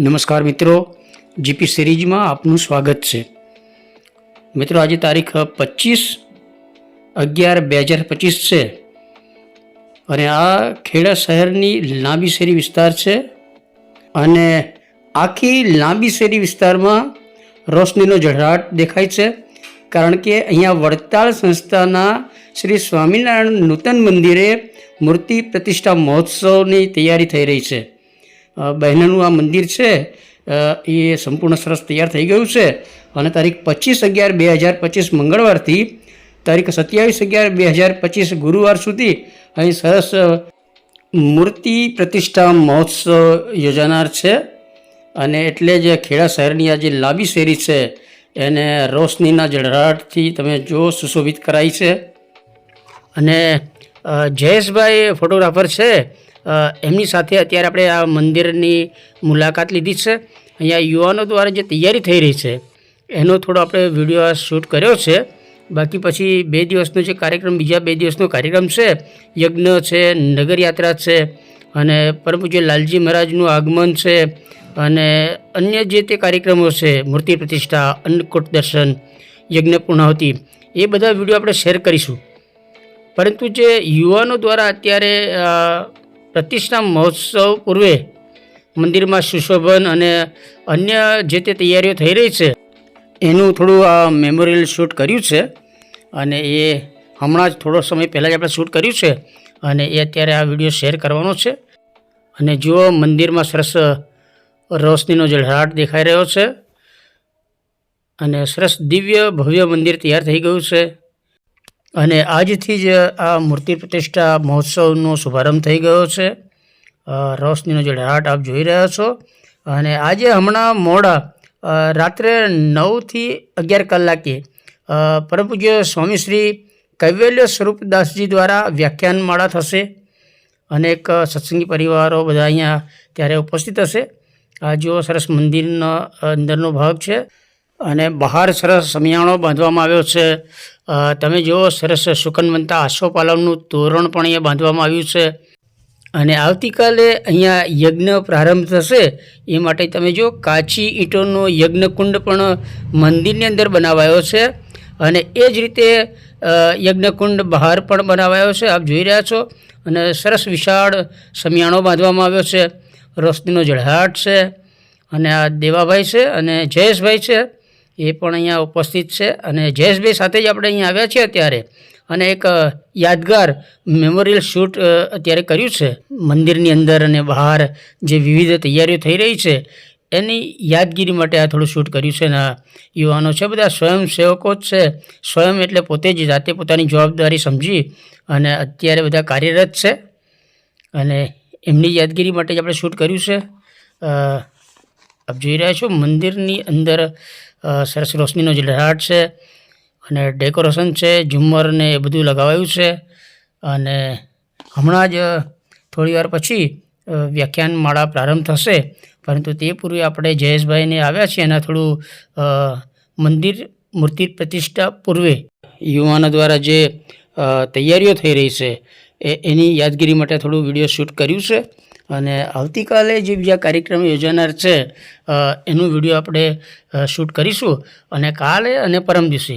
નમસ્કાર મિત્રો, જીપી સિરીઝમાં આપનું સ્વાગત છે. મિત્રો, આજે તારીખ પચીસ અગિયાર બે હજાર પચીસ છે અને આ ખેડા શહેરની લાંબી શેરી વિસ્તાર છે અને આખી લાંબી શેરી વિસ્તારમાં રોશનીનો ઝળહળાટ દેખાય છે કારણ કે અહીંયા વડતાલ સંસ્થાના શ્રી સ્વામિનારાયણ નૂતન મંદિરે મૂર્તિ પ્રતિષ્ઠા મહોત્સવની તૈયારી થઈ રહી છે. બહેનોનું આ મંદિર છે એ સંપૂર્ણ સરસ તૈયાર થઈ ગયું છે. અને તારીખ પચીસ અગિયાર બે હજાર પચીસ મંગળવારથી તારીખ સત્યાવીસ અગિયાર બે હજાર પચીસ ગુરુવાર સુધી અહીં સરસ મૂર્તિ પ્રતિષ્ઠા મહોત્સવ યોજાનાર છે. અને એટલે જ ખેડા શહેરની આ જે લાંબી શેરી છે, એને રોશનીના જળહળાટથી તમે જો સુશોભિત કરાઈ છે. અને જયેશભાઈ ફોટોગ્રાફર છે એમની સાથે અત્યારે આપણે આ મંદિરની મુલાકાત લીધી છે. અહીંયા યુવાનો દ્વારા જે તૈયારી થઈ રહી છે, એનો થોડો આપણે વીડિયો શૂટ કર્યો છે. બાકી પછી બે દિવસનો જે કાર્યક્રમ, બીજા બે દિવસનો કાર્યક્રમ છે, યજ્ઞ છે, નગરયાત્રા છે, અને પરમ પૂજ્ય લાલજી મહારાજનું આગમન છે, અને અન્ય જે તે કાર્યક્રમો છે, મૂર્તિ પ્રતિષ્ઠા, અન્નકૂટ દર્શન, યજ્ઞ પૂર્ણાહુતિ, એ બધા વીડિયો આપણે શેર કરીશું. પરંતુ જે યુવાનો દ્વારા અત્યારે પ્રતિષ્ઠા મહોત્સવ પૂર્વે મંદિરમાં સુશોભન અને અન્ય જે તે તૈયારીઓ થઈ રહી છે, એનું થોડું આ મેમોરિયલ શૂટ કર્યું છે. અને એ હમણાં જ થોડો સમય પહેલાં જ આપણે શૂટ કર્યું છે અને એ અત્યારે આ વીડિયો શેર કરવાનો છે. અને જુઓ, મંદિરમાં સરસ રોશનીનો ઝળહળાટ દેખાઈ રહ્યો છે. અને સરસ દિવ્ય ભવ્ય મંદિર તૈયાર થઈ ગયું છે. અને આજથી જ આ મૂર્તિ પ્રતિષ્ઠા મહોત્સવનો શુભારંભ થઈ ગયો છે. રોશનીનો જે ઝળહળાટ આપ જોઈ રહ્યા છો. અને આજે હમણાં મોડા રાત્રે નવથી અગિયાર કલાકે પરમ સ્વામી શ્રી કૈવલ્ય સ્વરૂપદાસજી દ્વારા વ્યાખ્યાનમાળા થશે. અનેક સત્સંગી પરિવારો બધા અહીંયા ત્યારે ઉપસ્થિત હશે. આ જો સરસ મંદિરનો અંદરનો ભાગ છે. અને બહાર સરસ સમિયાણો બાંધવામાં આવ્યો છે. તમે જુઓ, સરસ સુકનવંતા આસોપાલવનું તોરણ પણ અહીંયા બાંધવામાં આવ્યું છે. અને આવતીકાલે અહીંયા યજ્ઞ પ્રારંભ થશે. એ માટે તમે જો કાચી ઈંટોનો યજ્ઞકુંડ પણ મંદિરની અંદર બનાવાયો છે. અને એ જ રીતે યજ્ઞકુંડ બહાર પણ બનાવાયો છે. આપ જોઈ રહ્યા છો. અને સરસ વિશાળ સમિયાણો બાંધવામાં આવ્યો છે. રોશનીનો જળહાટ છે. અને આ દેવાભાઈ છે અને જયેશભાઈ છે. એ પણ અહીંયા ઉપસ્થિત છે અને જયેશભાઈ સાથે જ આપણે અહીંયા આવ્યા છીએ અત્યારે. અને એક યાદગાર મેમોરિયલ શૂટ અત્યારે કર્યું છે. મંદિરની અંદર અને બહાર જે વિવિધ તૈયારીઓ થઈ રહી છે, એની યાદગીરી માટે આ થોડું શૂટ કર્યું છે. ને યુવાનો છે બધા સ્વયંસેવકો જ છે. સ્વયં એટલે પોતે જ જાતે પોતાની જવાબદારી સમજી અને અત્યારે બધા કાર્યરત છે. અને એમની યાદગીરી માટે જ આપણે શૂટ કર્યું છે. આપ જોઈ રહ્યા છો મંદિરની અંદર સરસ રોશનીનો જે ઝળહળાટ છે અને ડેકોરેશન છે, ઝુમ્મર ને એ બધું લગાવાયું છે. અને હમણાં જ થોડી વાર પછી વ્યાખ્યાન માળા પ્રારંભ થશે. પરંતુ તે પૂર્વે આપણે જયેશભાઈને આવ્યા છીએ એના થોડું મંદિર મૂર્તિ પ્રતિષ્ઠા પૂર્વે યુવાનો દ્વારા જે તૈયારીઓ થઈ રહી છે એ એની યાદગીરી માટે થોડું વીડિયો શૂટ કર્યું છે. અને આવતીકાલે જે બીજા કાર્યક્રમ યોજાનાર છે એનું વીડિયો આપણે શૂટ કરીશું. અને કાલે અને પરમ દિવસે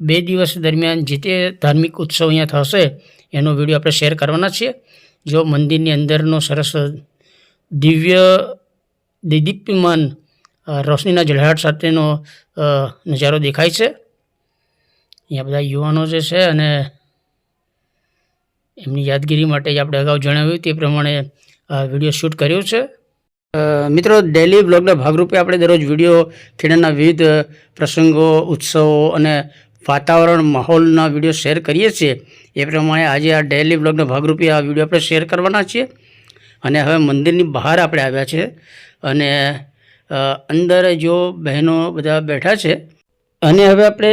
બે દિવસ દરમિયાન જે તે ધાર્મિક ઉત્સવ અહીંયા થશે, એનો વીડિયો આપણે શેર કરવાના છીએ. જો મંદિરની અંદરનો સરસ દિવ્ય, દિદીપ્યમાન રોશનીના ઝળહળાટ સાથેનો નજારો દેખાય છે. અહીંયા બધા યુવાનો જે છે અને એમની યાદગીરી માટે જ આપણે અગાઉ જણાવ્યું તે પ્રમાણે વીડિયો શૂટ કર્યો છે. મિત્રો ડેલી બ્લોગના ભાગરૂપે આપણે દરરોજ વીડિયો ખેડાના વિવિધ પ્રસંગો, ઉત્સવો અને વાતાવરણ માહોલના વીડિયો શેર કરીએ છીએ. એ પ્રમાણે આજે આ ડેલી બ્લોગના ભાગરૂપે આ વીડિયો આપણે શેર કરવાના છીએ. અને હવે મંદિરની બહાર આપણે આવ્યા છે અને અંદર જો બહેનો બધા બેઠા છે અને હવે આપણે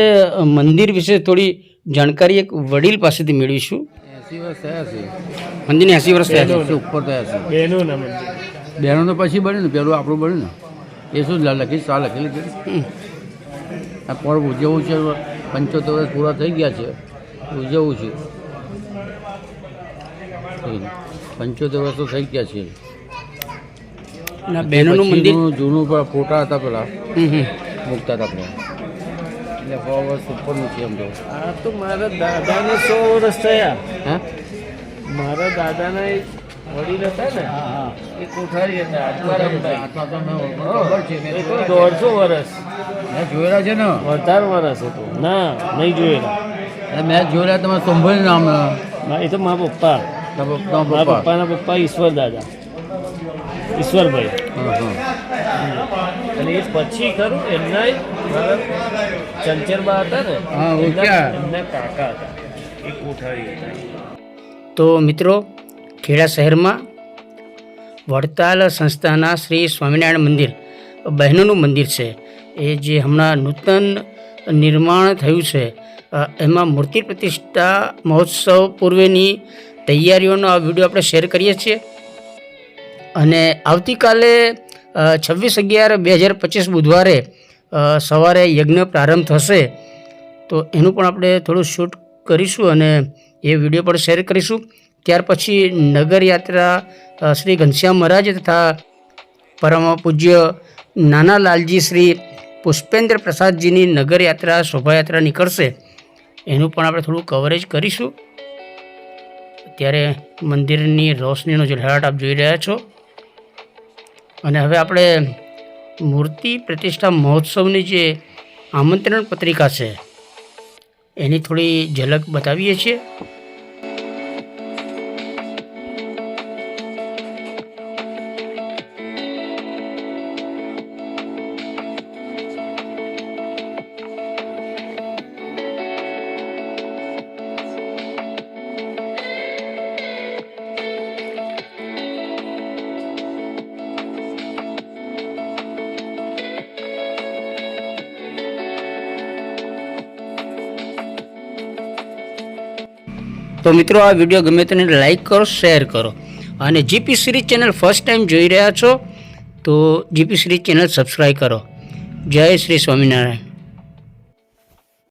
મંદિર વિશે થોડી જાણકારી એક વડીલ પાસેથી મેળવીશું. એસી વર્ષ થયા છે. મંદિરને એંસી વર્ષ થયા છે. ઉપર થયા છે. બહેનોના મંદિર. બહેનો તો પછી બન્યું ને પેલું આપણું બન્યું ને. એ શું લખી સા લખેલી છે? આ પર્વ ઉજવવું છે? પંચોતેર વર્ષ પૂરા થઈ ગયા છે. ઉજવવું છે. પંચોતેર વર્ષ તો થઈ ગયા છે. ના બહેનોનું મંદિર જૂનું- ફોટા હતા પેલા. મૂકતા હતા આપણે એટલે સો વર્ષ ઉપરનું છે એમ આ તો મારા દાદાને સો વર્ષ થયા. હા? મારા દાદાના એક વડીલ હતા ને એ કોઠારી હતા મેં મેં એ છે. દોઢસો વર્ષ. મેં જોયેલા છે ને? વધારે વર્ષ હતો. ના નહીં જોયેલા. અને મેં જોયેલા તમારે સંભાળી નામ મા- એ તો મારા પપ્પા. મારા પપ્પા. પપ્પાના પપ્પા ઈશ્વર દાદા. ઈશ્વરભાઈ. અને એ પછી ખરું એમના મારા ચંચરબા હતા ને એમના- કાકા હતા. એ કોઠારી હતા. તો મિત્રો ખેડા શહેરમાં વડતાલ સંસ્થાના શ્રી સ્વામિનારાયણ મંદિર બહેનોનું મંદિર છે. એ જે હમણાં નૂતન નિર્માણ થયું છે એમાં મૂર્તિ પ્રતિષ્ઠા મહોત્સવ પૂર્વેની તૈયારીઓનો આ વીડિયો આપણે શેર કરીએ છીએ. અને આવતીકાલે છવ્વીસ અગિયાર બે હજાર પચીસ બુધવારે સવારે યજ્ઞ પ્રારંભ થશે. તો એનું પણ આપણે થોડું શૂટ કરીશું અને એ વીડિયો પણ શેર કરીશું. ત્યાર પછી નગર યાત્રા શ્રી ઘનશ્યામ મહારાજ તથા પરમ પૂજ્ય નાના લાલજી શ્રી પુષ્પેન્દ્ર પ્રસાદજીની નગરયાત્રા, શોભાયાત્રા નીકળશે. એનું પણ આપણે થોડું કવરેજ કરીશું. ત્યારે મંદિરની રોશનીનો ઝળહળાટ આપ જોઈ રહ્યા છો. અને હવે આપણે મૂર્તિ પ્રતિષ્ઠા મહોત્સવની જે આમંત્રણ પત્રિકા છે, એની થોડી ઝલક બતાવીએ છીએ. તો મિત્રો, આ વીડિયો ગમે તેને લાઇક કરો, શેર કરો. અને GP series channel first time જોઈ રહ્યા છો, તો જીપી સિરીઝ ચેનલ સબસ્ક્રાઈબ કરો. જય શ્રી સ્વામિનારાયણ.